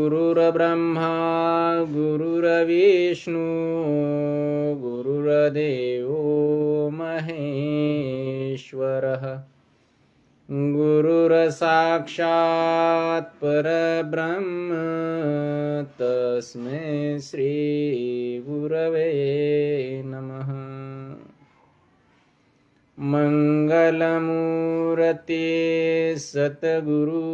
गुरुर्ब्रह्मा गुरुर्विष्णू गुरुर्देवो महेश्वरः। गुरुर्साक्षात् परब्रह्म तस्मै श्रीगुरवे नमः। मङ्गलमूर्ते सद्गुरु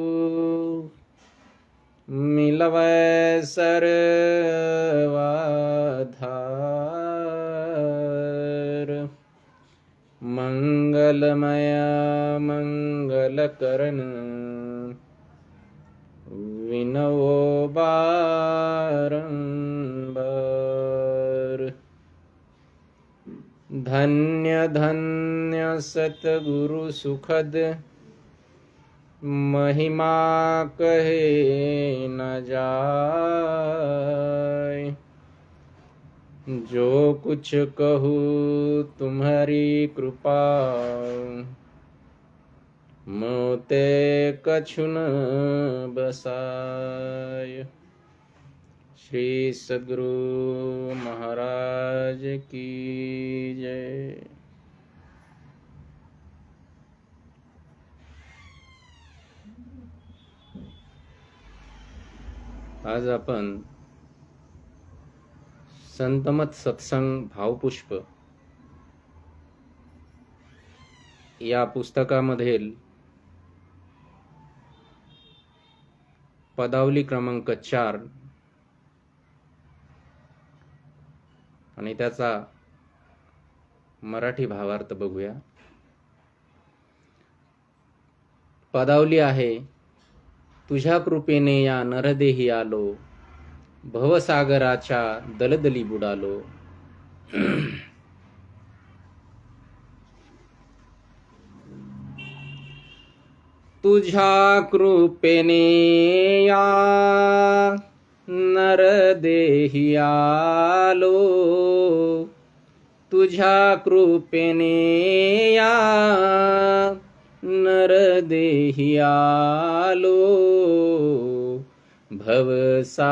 मङ्गलमया मङ्गलकरण विनवो बारंबार धन्य धन्य सतगुरु सुखद। महिमा कहे न जाय। जो कुछ कहूँ तुम्हारी कृपा। मोते कछु न बसाय। श्री सदगुरु महाराज की जय। आज आपण संतमत सत्संग भावपुष्प. या पुस्तकामधील पदावली क्रमांक चार आणि त्याचा मराठी भावार्थ बघूया. पदावली आहे तुझ्या कृपेने या नरदेही आलो. भवसागराच्या दलदली बुडालो. तुझ्या कृपेने या नरदेहियालो. तुझ्या कृपेने या नरदेहियालो. भवसागराच्या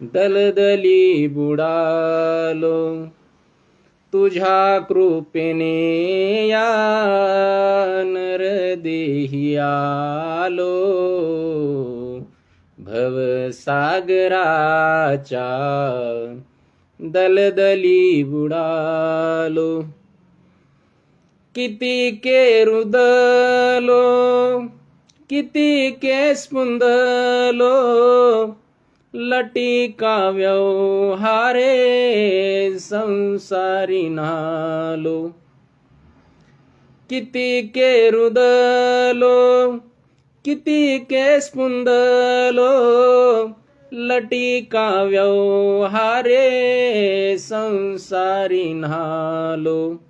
दलदली बुडालो. तुझ्या कृपेने या नरदेही आलो. भवसागराच्या दलदली बुडालो. किती के रुदलो किती के स्पुंदलो लटी का व्यवहारे संसारी नालो. किती के रुदलो किती के स्पुंदलो लटी का व्यवहारे संसारी नालो.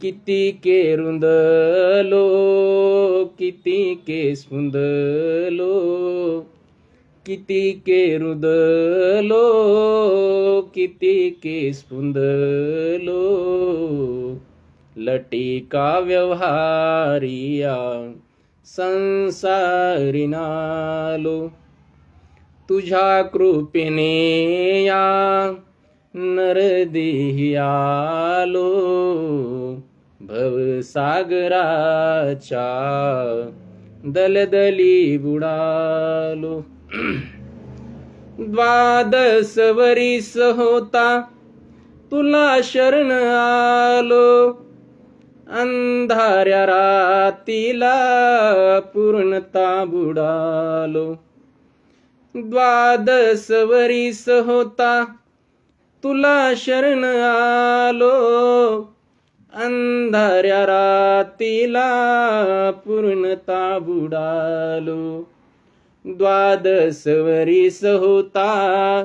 किती के रुंदलो किती के लो किती के रुदलो किती के स्पुंदलो लटिका व्यवहारिया संसारिनालो तुझ्या कृपेने या नरदेही आलो. भवसागराच्या दलदली बुडालो. द्वादस वरीस होता तुला शरण आलो. अंधाऱ्या रातीला पूर्णता बुडालो. द्वादस वरीस होता तुला शरण आलो. अंधाऱ्या रातीला पूर्णता बुडालो. द्वादसवरीस होता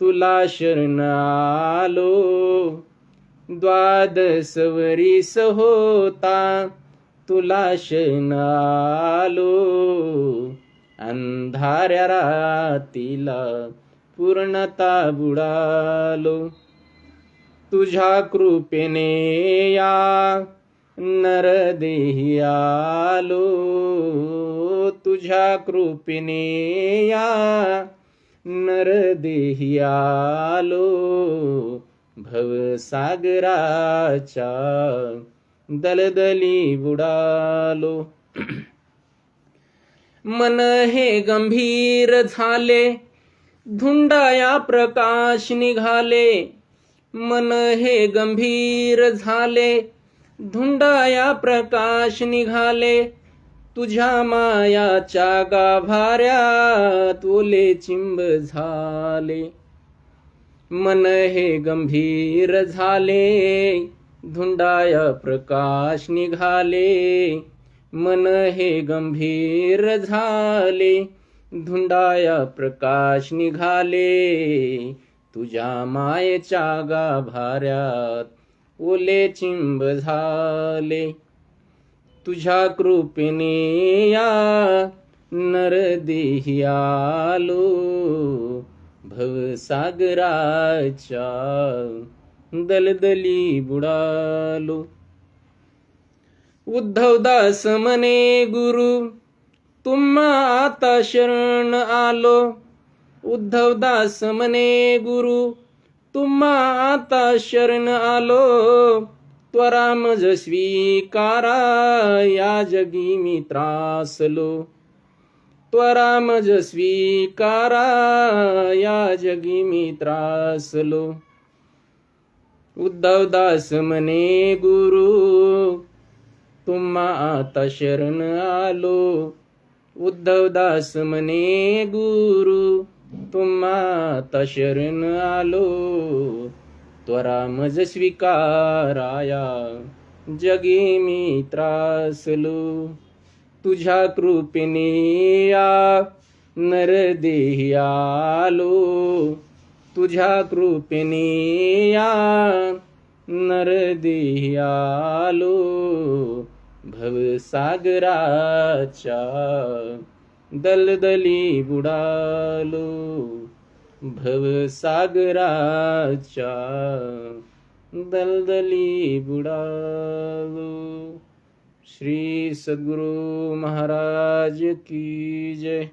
तुला शरण आलो. द्वादसवरीस होता तुला शरण आलो. अंधाऱ्या रातीला पूर्णता बुडालो. तुझ्या कृपेने या नरदेही आलो. तुझ्या कृपेने या नरदेही आलो. भवसागराच्या दलदली बुडालो. मन हे गंभीर झाले. धुंडाया प्रकाश निघाले. मन हे गंभीर झाले. धुंडाया प्रकाश निघाले. तुझ्या मायाच्या गाभाऱ्यात ओले चिंब झाले. मन हे गंभीर झाले. धुंडाया प्रकाश निघाले. मन हे गंभीर झाले. धुंडाया प्रकाश निघाले. तुझ्या मायेच्या गाभाऱ्यात ओले चिंब झाले. तुझ्या कृपेने या नरदेही आलो. भवसागराच्या दलदली बुडालो. उद्धवदास मने गुरु तुम्हा आता शरण आलो. उद्धवदास म्हणे गुरु तुम्हा आता शरण आलो. त्वरा मज स्वीकारा या जगी मी त्रासलो. त्वरा मज स्वीकारा या जगी मी त्रासलो. उद्धवदास म्हणे गुरु तुम्हा आता शरण आलो. उद्धवदास म्हणे गुरु तुम्हा आता शरण आलो. त्वरा मज स्वीकाराया. जगी मी त्रासलो. तुझ्या कृपेने या नरदेही आलो. तुझ्या कृपेने या नरदेही आलो. भवसागराच्या दलदली बुडालो भवसागराच्या दलदली बुडालो। श्री सद्गुरु महाराज की जय।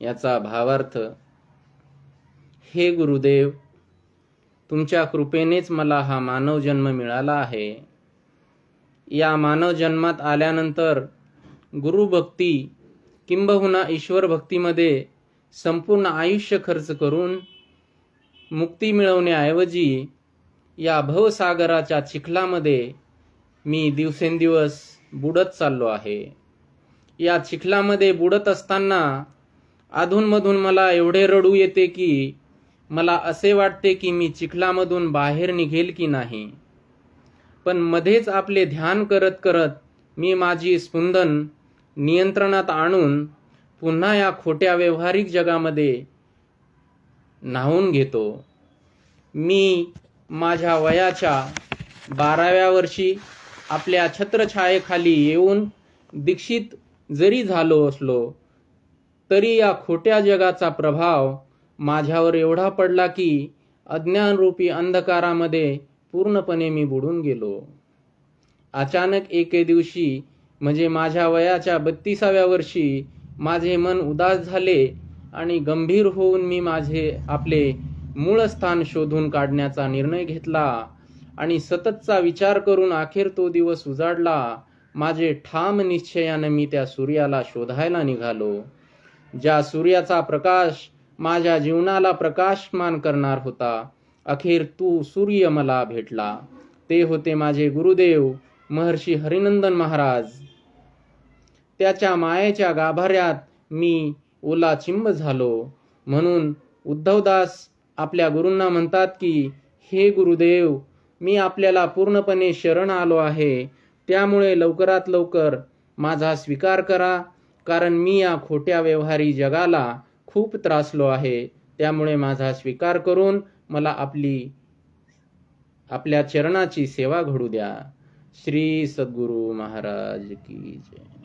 याचा भावार्थ हे गुरुदेव तुमच्या कृपेनेच मला हा मानव जन्म मिळाला आहे. या मानव जन्मात आल्यानंतर गुरुभक्ती किंबहुना ईश्वर भक्तीमध्ये संपूर्ण आयुष्य खर्च करून मुक्ती मिळवण्याऐवजी या भवसागराच्या चिखलामध्ये मी दिवसेंदिवस बुडत चाललो आहे. या चिखलामध्ये बुडत असताना अधूनमधून मला एवढे रडू येते की मला असे वाटते की मी चिखलामधून बाहेर निघेल की नाही. पण मध्येच आपले ध्यान करत करत मी माझी स्पंदन नियंत्रणात आणून पुन्हा या खोट्या व्यवहारिक जगामध्ये न्हावून घेतो. मी माझ्या वयाच्या बाराव्या वर्षी आपल्या छत्रछायेखाली येऊन दीक्षित जरी झालो असलो तरी या खोट्या जगाचा प्रभाव माझ्यावर एवढा पडला की अज्ञानरूपी अंधकारामध्ये पूर्णपणे मी बुडून गेलो. अचानक एके दिवशी म्हणजे माझ्या वयाच्या बत्तीसाव्या वर्षी माझे मन उदास झाले आणि गंभीर होऊन मी माझे आपले मूळ स्थान शोधून काढण्याचा निर्णय घेतला आणि सततचा विचार करून अखेर तो दिवस उजाडला. माझे ठाम निश्चयानं मी त्या सूर्याला शोधायला निघालो. ज्या सूर्याचा प्रकाश माझ्या जीवनाला प्रकाशमान करणार होता अखेर तू सूर्य मला भेटला. ते होते माझे गुरुदेव महर्षी हरिनंदन महाराज. त्याच्या मायेच्या गाभाऱ्यात मी ओला चिंब झालो. म्हणून उद्धवदास आपल्या गुरूंना म्हणतात की हे गुरुदेव मी आपल्याला पूर्णपणे शरण आलो आहे. त्यामुळे लवकरात लवकर माझा स्वीकार करा कारण मी या खोट्या व्यवहारी जगाला खूप त्रासलो आहे. त्यामुळे माझा स्वीकार करून मला आपली आपल्या चरणाची सेवा घडू द्या. श्री सद्गुरू महाराज की जय.